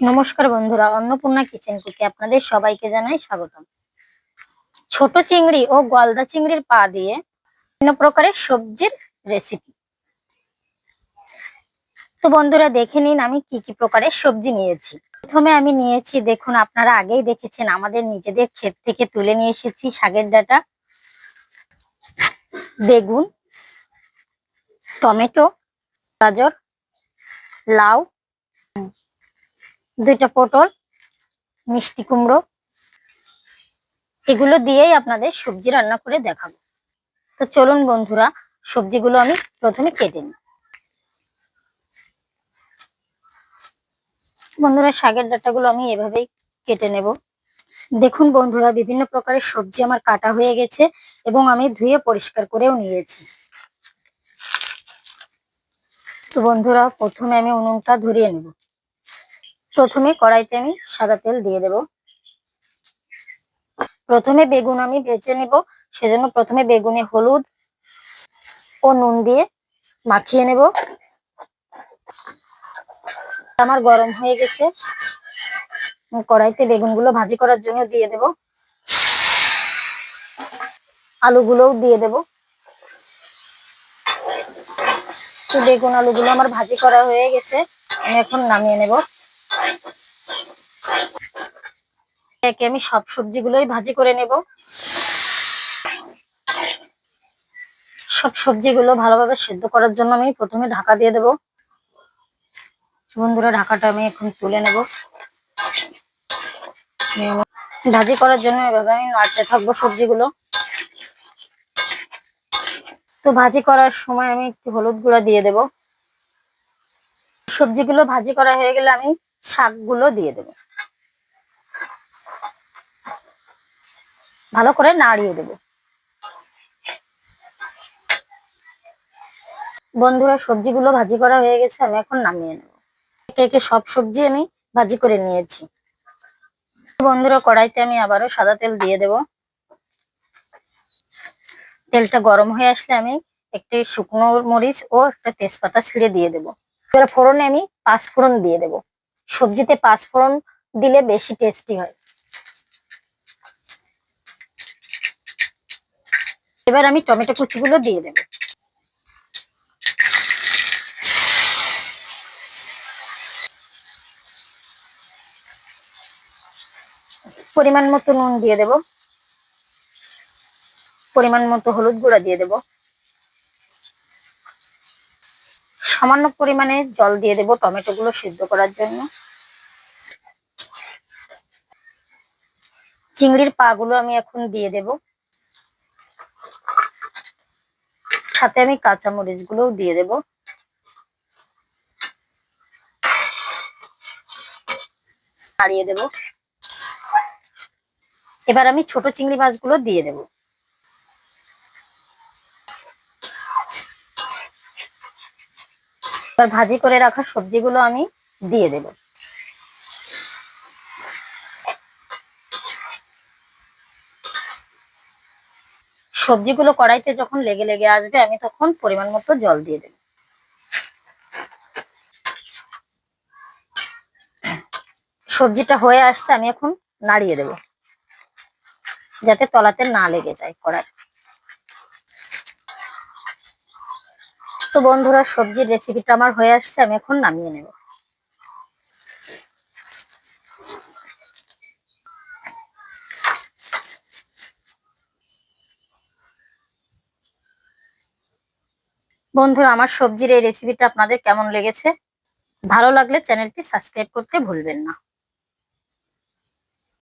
নমস্কার বন্ধুরা, অন্নপূর্ণা কিচেন কুকে আপনাদের সবাইকে জানাই স্বাগতম। ছোট চিংড়ি ও গলদা চিংড়ির পা দিয়ে বিভিন্ন প্রকারের সবজির রেসিপি তো বন্ধুরা, দেখে নিন আমি কি কি প্রকারের সবজি নিয়েছি। প্রথমে আমি নিয়েছি, দেখুন আপনারা আগেই দেখেছেন, আমাদের নিজেদের ক্ষেত থেকে তুলে নিয়ে এসেছি শাকের ডাটা, বেগুন, টমেটো, গাজর, লাউ দুইটা পটল, মিষ্টি কুমড়ো, এগুলো দিয়েই আপনাদের সবজি রান্না করে দেখাবো। তো চলুন বন্ধুরা, সবজিগুলো আমি প্রথমে কেটে নিই। বন্ধুরা, শাকের ডাটাগুলো আমি এভাবেই কেটে নেব। দেখুন বন্ধুরা, বিভিন্ন প্রকারের সবজি আমার কাটা হয়ে গেছে এবং আমি ধুয়ে পরিষ্কার করেও নিয়েছি। তো বন্ধুরা, প্রথমে আমি উনুনটা ধরিয়ে নেব। প্রথমে কড়াইতে আমি সাদা তেল দিয়ে দেব। প্রথমে বেগুন আমি ভেজে নেব, সেজন্য প্রথমে বেগুনে হলুদ ও নুন দিয়ে মাখিয়ে নেব। আমার গরম হয়ে গেছে। কড়াইতে বেগুনগুলো ভাজি করার জন্য দিয়ে দেব। আলুগুলোও দিয়ে দেব। বেগুন আলুগুলো আমার ভাজি করা হয়ে গেছে, আমি এখন নামিয়ে নেব। একে আমি সব সবজিগুলোই ভাজি করে নেব। সব সবজিগুলো ভালোভাবে সেদ্ধ করার জন্য আমি প্রথমে ঢাকা দিয়ে দেব। বন্ধুরা, ঢাকাটা আমি এখন তুলে নেব। ভাজি করার জন্য এভাবে আমি নাড়তে থাকব সবজিগুলো। তো ভাজি করার সময় আমি একটু হলুদ গুঁড়া দিয়ে দেব। সবজিগুলো ভাজি করা হয়ে গেলে আমি শাকগুলো দিয়ে দেব। ভালো করে নাড়িয়ে দেব। বন্ধুরা, সবজিগুলো ভাজি করা হয়ে গেছে, আমি এখন নামিয়ে নেব। একে একে সব সবজি আমি ভাজি করে নিয়েছি। বন্ধুরা, কড়াইতে আমি আবারও সাদা তেল দিয়ে দেব। তেলটা গরম হয়ে আসলে আমি একটি শুকনো মরিচ ও একটা তেজপাতা ছিঁড়ে দিয়ে দেবো। ফোড়নে আমি পাঁচ ফোড়ন দিয়ে দেব। সবজিতে পাঁচ ফোড়ন দিলে বেশি টেস্টি হয়। এবার আমি টমেটো কুচিগুলো দিয়ে দেব। পরিমাণ মতো নুন দিয়ে দেব। পরিমাণ মতো হলুদ গুঁড়া দিয়ে দেব। সামান্য পরিমাণে জল দিয়ে দেব টমেটো গুলো সিদ্ধ করার জন্য। চিংড়ির পা গুলো আমি এখন দিয়ে দেব। সাথে আমি কাঁচা মরিচ গুলোও দিয়ে দেব। হারিয়ে দেব। এবার আমি ছোট চিংড়ি মাছগুলো দিয়ে দেব। এবার ভাজি করে রাখা সবজিগুলো আমি দিয়ে দেব। সবজিগুলো কড়াইতে যখন লেগে লেগে আসবে, আমি তখন পরিমাণ মতো জল দিয়ে দেব। সবজিটা হয়ে আসছে, আমি এখন নাড়িয়ে দেব, যাতে তলাতে না লেগে যায় কড়াই। তো বন্ধুরা, সবজির রেসিপিটা আমার হয়ে আসছে, আমি এখন নামিয়ে নেব। বন্ধুরা, আমার সবজির এই রেসিপিটা আপনাদের কেমন লেগেছে? ভালো লাগলে চ্যানেলটি সাবস্ক্রাইব করতে ভুলবেন না।